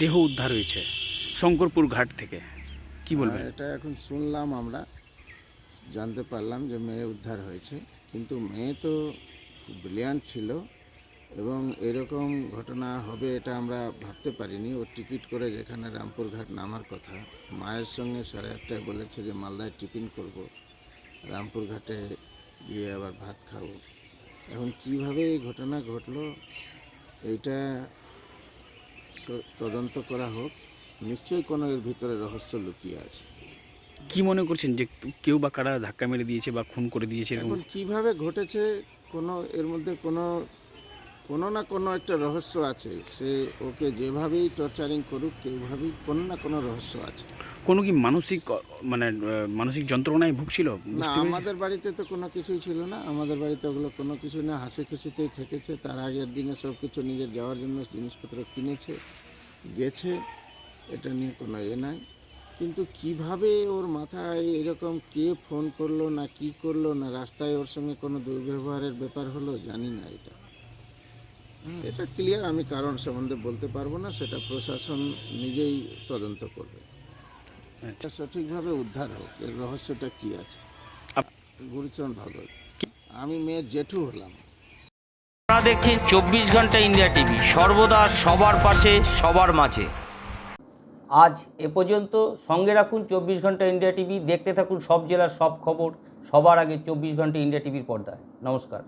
দেহ উদ্ধার হয়েছে শঙ্করপুর ঘাট থেকে। কি বলবেন? হ্যাঁ, এটা এখন শুনলাম আমরা জানতে পারলাম যে মেয়ে উদ্ধার হয়েছে কিন্তু মেয়ে তো ব্রিলিয়ান্ট ছিল এবং এরকম ঘটনা হবে এটা আমরা ভাবতে পারিনি। ও টিকিট করে যেখানে রামপুরঘাট নামার কথা মায়ের সঙ্গে সাড়ে আটটায় বলেছে যে মালদায় টিফিন করব রামপুরঘাটে গিয়ে আবার ভাত খাব। এখন কীভাবে এই ঘটনা ঘটলো এইটা তদন্ত করা হোক নিশ্চয়ই কোনো এর ভিতরে রহস্য লুকিয়ে আছে। কি মনে করছেন যে কেউ বা কারা ধাক্কা মেরে দিয়েছে বা খুন করে দিয়েছে এখন কীভাবে ঘটেছে কোনো এর মধ্যে কোনো কোনো না কোনো একটা রহস্য আছে। সে ওকে যেভাবেই টর্চারিং করুক কেউভাবেই কোনো না কোনো রহস্য আছে। কোনো কি মানসিক মানে মানসিক যন্ত্রণায় ভুগছিল? না আমাদের বাড়িতে তো কোনো কিছুই ছিল না। আমাদের বাড়িতে ওগুলো কোনো কিছু না হাসি খুশিতেই থেকেছে। তার আগের দিনে সব কিছু নিজের যাওয়ার জন্য জিনিসপত্র কিনেছে গেছে। এটা নিয়ে কোনো এ নাই। কিন্তু কীভাবে ওর মাথায় এরকম কে ফোন করল না কি করল না রাস্তায় ওর সঙ্গে কোনো দুর্ব্যবহারের ব্যাপার হলো জানি না এটা। এটা ক্লিয়ার আমি কারণ সম্বন্ধে বলতে পারব না সেটা প্রশাসন নিজেই তদন্ত করবে। আচ্ছা। এটা সঠিকভাবে উদ্ধার হোক এর রহস্যটা কি আছে? গুরুচরণ ভগত আমি মেয়ের জেঠু হলাম। আপনারা দেখছেন চব্বিশ ঘণ্টা ইন্ডিয়া টিভি সর্বদা সবার পাশে সবার মাঝে। আজ এ পর্যন্ত সঙ্গে রাখুন চব্বিশ ঘণ্টা ইন্ডিয়া টিভি দেখতে থাকুন সব জেলার সব খবর সবার আগে চব্বিশ ঘণ্টা ইন্ডিয়া টিভির পর্দায়। নমস্কার।